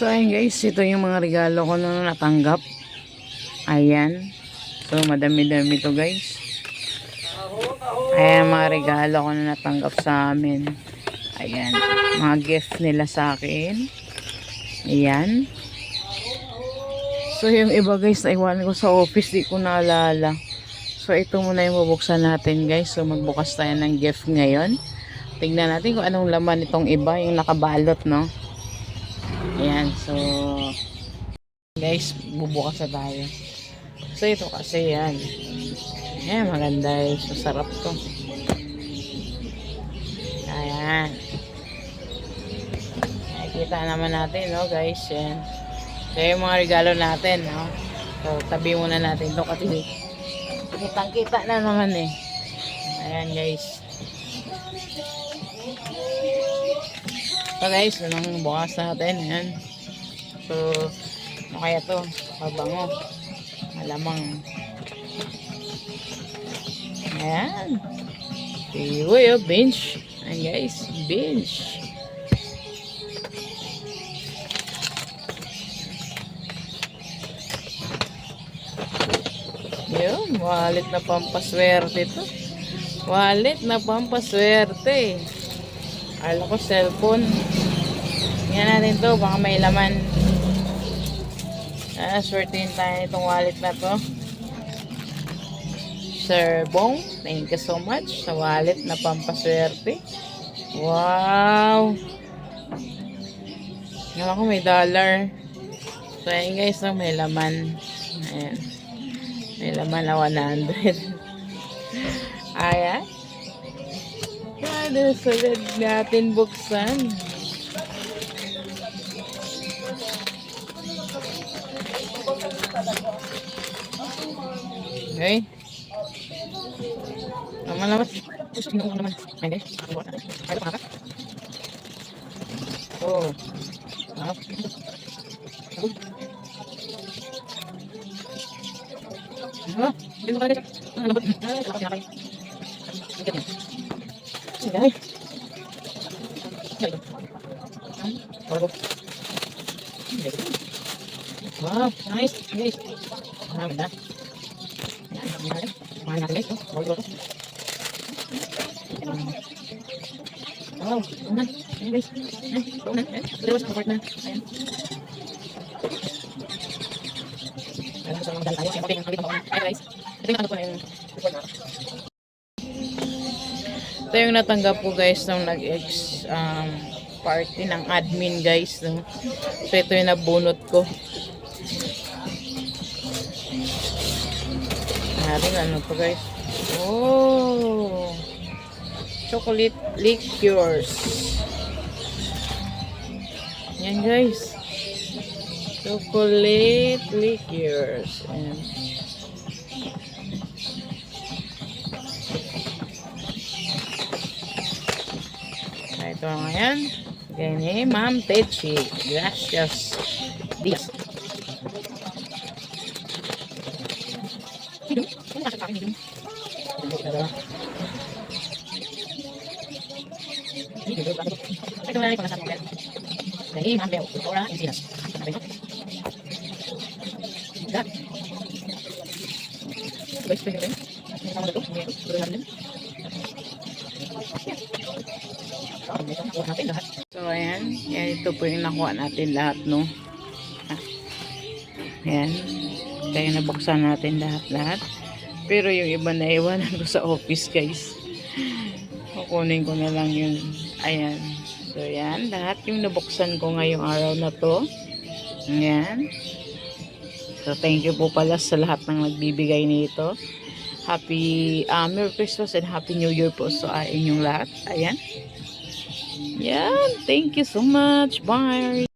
So ayun guys, ito yung mga regalo ko na natanggap. Ayan. So madami-dami to guys. Ayan mga regalo ko na natanggap sa amin. Ayan. Mga gift nila sa akin. Ayan. So yung iba guys, naiwanan ko sa office, di ko naalala. So ito muna yung bubuksan natin guys. So magbukas tayo ng gift ngayon. Tingnan natin kung anong laman itong iba, yung nakabalot no. Ayan, so guys, bubukas na tayo. So ito kasi yan. Ayan, maganda eh. So sarap to. Ayan. Nakikita naman natin, no guys. Yan. So yung mga regalo natin, no. So tabi muna natin to kasi kitang kita na naman eh. Ayan guys. So guys, unang bukas natin. Ayan. So, ano kaya to? Mabango. Malamang. Ayan. Uy, oh, bench. Ayan guys, bench. Yun, wallet na pampaswerte to. Wallet na pampaswerte. Alam ko cellphone. Tingnan natin to, baka may laman. Ah, swertein tayo itong wallet na to. Sir Bong, thank you so much sa wallet na pampaswerte. Wow! Alam ko may dollar. So, ayun guys, no, may laman. Ayan. May laman na 100. Ayan. Ano sunod natin buksan? Okay. Naman naman. Gusto mo naman. Hindi. Ay, ito ka. Oh. Ah. Ah, dito ka dito. Ah, labot. Ah, ito ka kinakain. Sige. Sige. Ay. Ah, ko. Wow, nice. Nice. Ah, ganda. Kumain natin guys. Oh, bawal ko. Wow, unan. Ayan guys. Ayan, unan. Ayan, dalawa sa comfort na. Ayan. Ayan, sa mga dal tayo. Ayan, okay, ang ng paunan. Ayan guys. Ito yung natanggap ko na yung report na. Ito yung natanggap ko guys nung nag-ex um, party ng admin guys. No? So ito yung nabunot ko. Natin ano to guys. Oh! Chocolate liqueurs. Yan guys. Chocolate liqueurs. Ayan. Ah, Ito ngayon. Ganyan, Ma'am Techi. Gracias. This. Ito na rin ko na sa mga Dahil Ma'am Bel. Ora, Isinas. Dah. Guys, pwede rin. May tama na ito. May ito. Pwede natin. natin lahat. So, ayan. Yan, ito po yung nakuha natin lahat, no? Ayan. Kaya nabuksan natin lahat-lahat. Pero yung iba na iwanan ko sa office, guys. Kukunin ko na lang yun. Ayan. So, yan. Lahat yung nabuksan ko ngayong araw na to. Ayan. So, thank you po pala sa lahat ng nagbibigay nito. Happy uh, Merry Christmas and Happy New Year po sa inyong lahat. Ayan. Yan. Thank you so much. Bye.